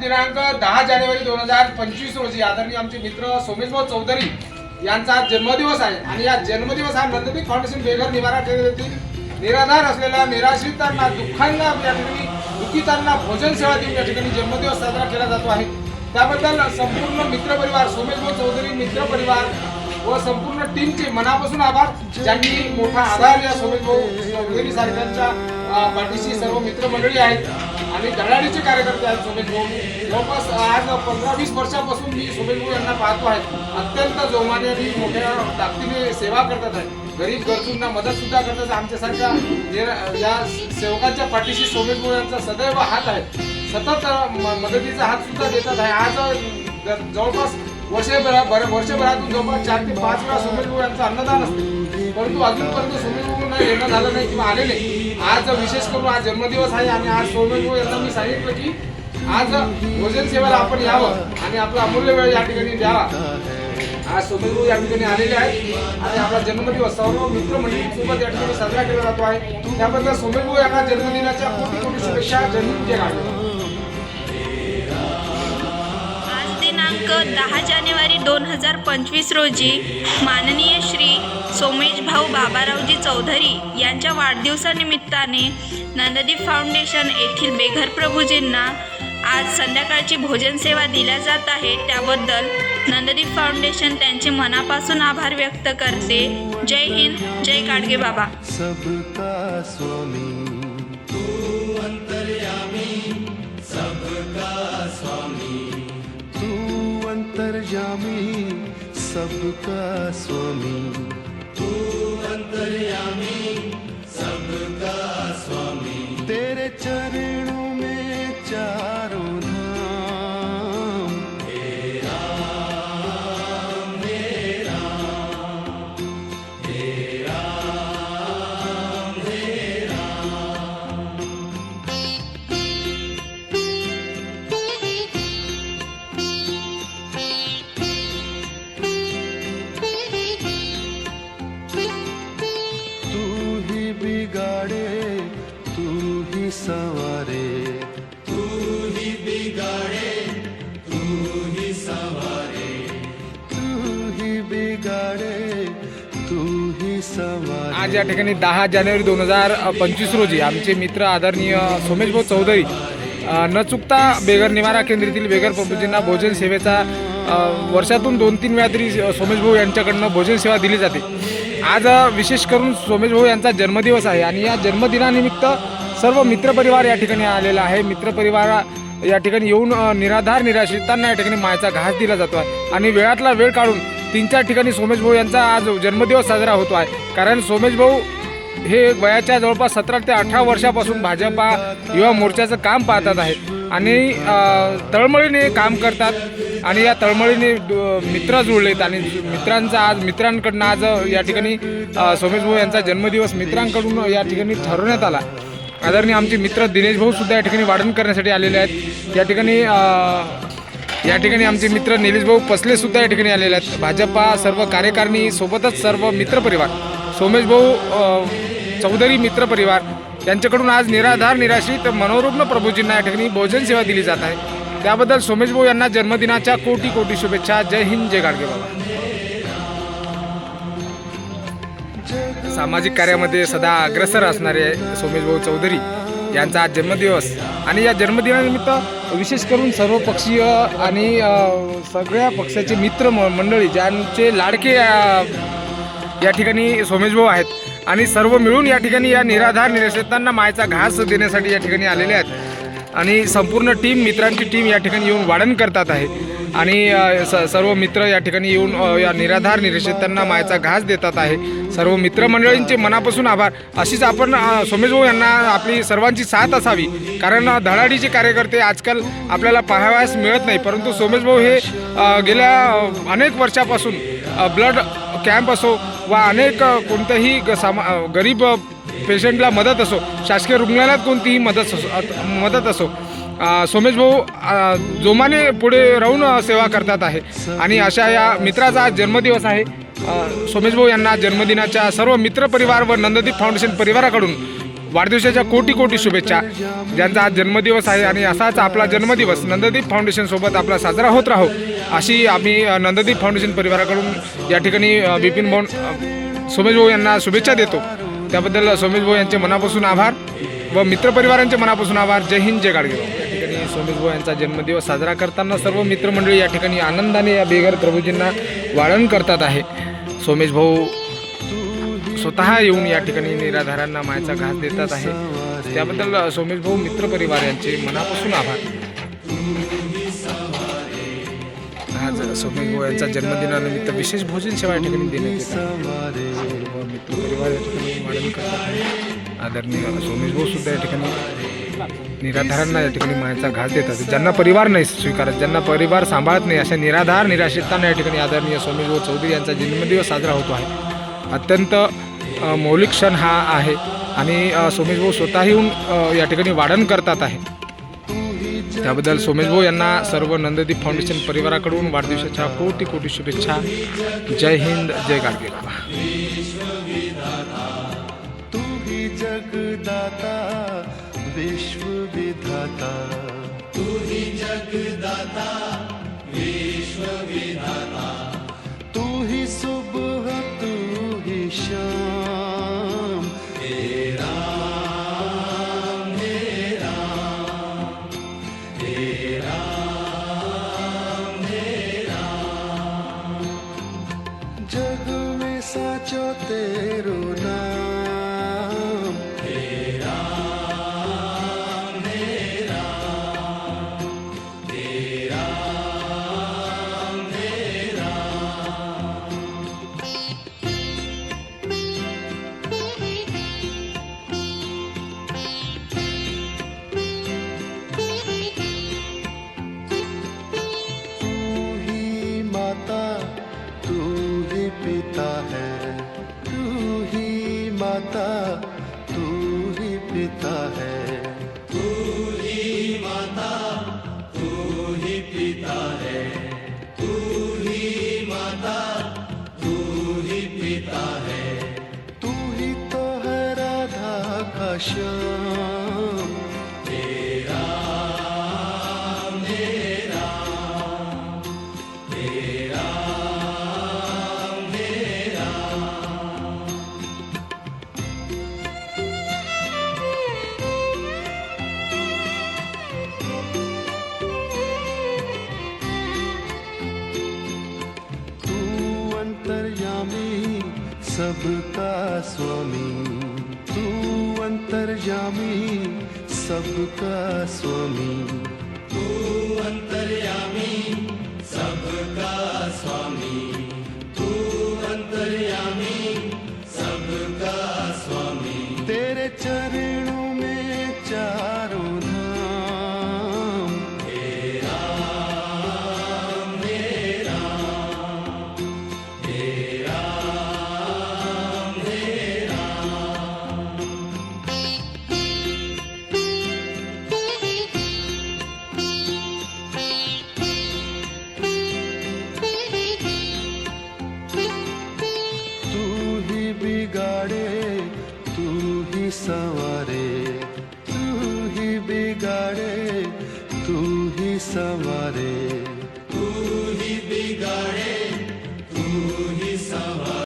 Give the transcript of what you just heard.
दिनांक दहा जानेवारी दोन हजार पंचवीस रोजी आदरणीय आमचे मित्र सोमेशभाऊ चौधरी यांचा आज जन्मदिवस आहे. आणि या जन्मदिवस हा नंददीप फाउंडेशन बेघर निवारा केंद्रातील निराधार असलेल्या निराश्रितांना दुःखांना या ठिकाणी दुःखितांना भोजन सेवा देऊन या ठिकाणी जन्मदिवस साजरा केला जातो आहे. त्याबद्दल संपूर्ण मित्रपरिवार सोमेशभाऊ चौधरी मित्रपरिवार व संपूर्ण टीमचे मनापासून आभार. ज्यांनी मोठा आधार या सोमेशभाऊ चौधरी साहेबांच्या पाठीशी सर्व मित्रमंडळी आहेत. आणि धडाडीचे कार्यकर्ते आहेत सोमेश भाऊ. जवळपास आज पंधरा वीस वर्षापासून मी सोमेश भाऊ यांना पाहतो आहे. अत्यंत जोमाने आणि मोठ्या ताकदीने सेवा करतात आहे. गरीब गरजूंना मदत सुद्धा करतात आमच्यासारख्या जे- या सेवकांच्या पाठीशी सोमेश भाऊ यांचा सदैव हात आहे. सतत म- मदतीचा हात सुद्धा देतात आहे. आज जवळपास वर्षभरा भर- वर्षभरातून जवळपास चार ते पाच वेळा सोमेश भाऊ यांचं अन्नदान असते. परंतु अजूनपर्यंत सोमेश भाऊ येणं झालं नाही किंवा आले नाही. आज विशेष करून आज जन्मदिवस आहे आणि आज सोमेश भाऊ यांना मी सांगितलं की आज भोजन सेवेला आपण यावं आणि आपला अमूल्य वेळ या ठिकाणी द्यावा. आज सोमेश या ठिकाणी आलेले आहेत आणि आपला जन्मदिवस सर्व मित्रमंडळी सोबत या ठिकाणी साजरा केला जातो आहे. त्याबद्दल सोमेश यांना जन्मदिनाच्या कोटी कोटी शुभेच्छा जन्म केला दिनांक दहा जानेवारी दोन हजार पंचवीस रोजी माननीय श्री सोमेश भाऊ बाबारावजी चौधरी यांच्या वाढदिवसानिमित्ताने नंददीप फाउंडेशन येथील बेघर प्रभूजींना आज संध्याकाळची भोजन सेवा दिल्या जात आहे. त्याबद्दल नंददीप फाउंडेशन त्यांचे मनापासून आभार व्यक्त करते. जय हिंद जय काडगे बाबा. सबका स्वामी. तू सबका स्वामी. तू अंतर्यामी आज या ठिकाणी दहा जानेवारी दोन हजार पंचवीस रोजी आमचे मित्र आदरणीय सोमेश भाऊ चौधरी न चुकता बेगर निवारा केंद्रातील बेगर प्रभूजींना भोजन सेवेचा वर्षातून दोन तीन वेळा तरी सोमेश भाऊ यांच्याकडनं भोजन सेवा दिली जाते. आज विशेष करून सोमेश भाऊ यांचा जन्मदिवस आहे आणि या जन्मदिनानिमित्त सर्व मित्रपरिवार या ठिकाणी आलेला आहे. मित्रपरिवार या ठिकाणी येऊन निराधार निराश्रितांना या ठिकाणी मायचा घास दिला जातो आहे आणि वेळातला वेळ काढून तीन चार ठिकाणी सोमेश भाऊ यांचा आज जन्मदिवस साजरा होतो आहे कारण सोमेश भाऊ हे वयाच्या जवळपास सतरा ते अठरा वर्षापासून भाजपा युवा मोर्चाचं काम पाहतात आहेत. आणि तळमळीने काम करतात आणि या तळमळीने मित्र जुळलेत आणि मित्रांचा आज मित्रांकडनं आज या ठिकाणी सोमेश भाऊ यांचा जन्मदिवस मित्रांकडून या ठिकाणी ठरवण्यात आला. आदरणीय आमचे मित्र दिनेश भाऊ सुद्धा या ठिकाणी वाढण करण्यासाठी आलेले आहेत. या ठिकाणी या ठिकाणी आमचे मित्र निलेश भाऊ पसले सुद्धा या ठिकाणी आलेले आहेत. भाजपा सर्व कार्यकारिणी सोबतच सर्व मित्रपरिवार सोमेश भाऊ चौधरी मित्रपरिवार यांच्याकडून आज निराधार निराश्रित मनोरुग्ण प्रभूजींना या ठिकाणी भोजन सेवा दिली जात आहे. त्याबद्दल सोमेश भाऊ यांना जन्मदिनाच्या कोटी कोटी शुभेच्छा. जय हिंद जय गाडगे बाबा. सामाजिक कार्यामध्ये सदा अग्रसर असणारे सोमेश भाऊ चौधरी. यांचा आज जन्मदिवस. आणि या जन्मदिनानिमित्त विशेष करून सर्व पक्षीय आणि सगळ्या पक्षाचे मित्र म- मंडळी ज्यांचे लाडके या ठिकाणी सोमेशभाऊ आहेत. आणि सर्व मिळून या ठिकाणी या निराधार निराश्रितांना मायचा घास देण्यासाठी या ठिकाणी आलेले आहेत. आणि संपूर्ण टीम मित्रांची टीम या ठिकाणी येऊन वाढण करतात आहे. आणि स सर्व मित्र या ठिकाणी येऊन या निराधार निराश्रितांना मायाचा घास देतात आहे. सर्व मित्रमंडळींचे मनापासून आभार. अशीच आपण सोमेशभाऊ यांना आपली सर्वांची साथ असावी. कारण धडाडीचे कार्यकर्ते आजकाल आपल्याला पाहावयास मिळत नाही. परंतु सोमेशभाऊ हे गेल्या अनेक वर्षापासून ब्लड कॅम्प असो वा अनेक कोणत्याही ग- सामा गरीब पेशंटला मदत असो शासकीय रुग्णालयात कोणतीही मदत असो मदत असो. सोमेश भाऊ जोमाने पुढे राहून सेवा करतात आहे. आणि अशा या मित्राचा आज जन्मदिवस आहे. सोमेश भाऊ यांना जन्मदिनाच्या सर्व मित्रपरिवार व नंददीप फाउंडेशन परिवाराकडून वाढदिवसाच्या कोटी कोटी शुभेच्छा. ज्यांचा आज जन्मदिवस आहे आणि असाच आपला जन्मदिवस नंददीप फाउंडेशन सोबत आपला साजरा होत राहो अशी आम्ही नंददीप फाउंडेशन परिवाराकडून या ठिकाणी बिपिन भाऊ सोमेश भाऊ यांना शुभेच्छा देतो. त्याबद्दल सोमेश भाऊ यांचे मनापासून आभार व मित्रपरिवारांचे मनापासून आभार. जय हिंद जय गाडगे या ठिकाणी सोमेश भाऊ यांचा जन्मदिवस साजरा करताना सर्व मित्रमंडळी या ठिकाणी आनंदाने या बेघर प्रभूजींना वाळण करतात आहे. सोमेश भाऊ स्वतः येऊन या ठिकाणी निराधारांना मायचा घास देतात आहे. त्याबद्दल सोमेश भाऊ मित्रपरिवार यांचे मनापासून आभार. आज सोमेश भाऊ यांचा जन्मदिनानिमित्त विशेष भोजन सेवा या ठिकाणी देण्यात येत या ठिकाणी करतात आदरणीय सोमेश भाऊ सुद्धा या ठिकाणी निराधारांना या ठिकाणी मायाचा घास देतात. ज्यांना परिवार नाही स्वीकारत ज्यांना परिवार सांभाळत नाही अशा निराधार निराश्रितांना या ठिकाणी आदरणीय सोमेश भाऊ चौधरी यांचा जन्मदिवस साजरा होतो आहे. अत्यंत मौलिक क्षण हा आहे आणि अ, सोमेश भाऊ स्वतःहून या ठिकाणी वाढण करतात आहे. त्याबद्दल सोमेश भाऊ यांना सर्व नंददीप फाउंडेशन परिवाराकडून वाढदिवसाच्या कोटी कोटी शुभेच्छा. जय हिंद जय गाडगे बाबा तू ही जगदाता विश्व विधाता. तू ही जगदाता विश्व विधाता. तू ही सुबह तू ही सबका स्वामी तू अंतर्यामी सबका स्वामी। तू अंतर्यामी बिगाड़े तू ही सवारे तू ही बिगाड़े तू ही सवारे।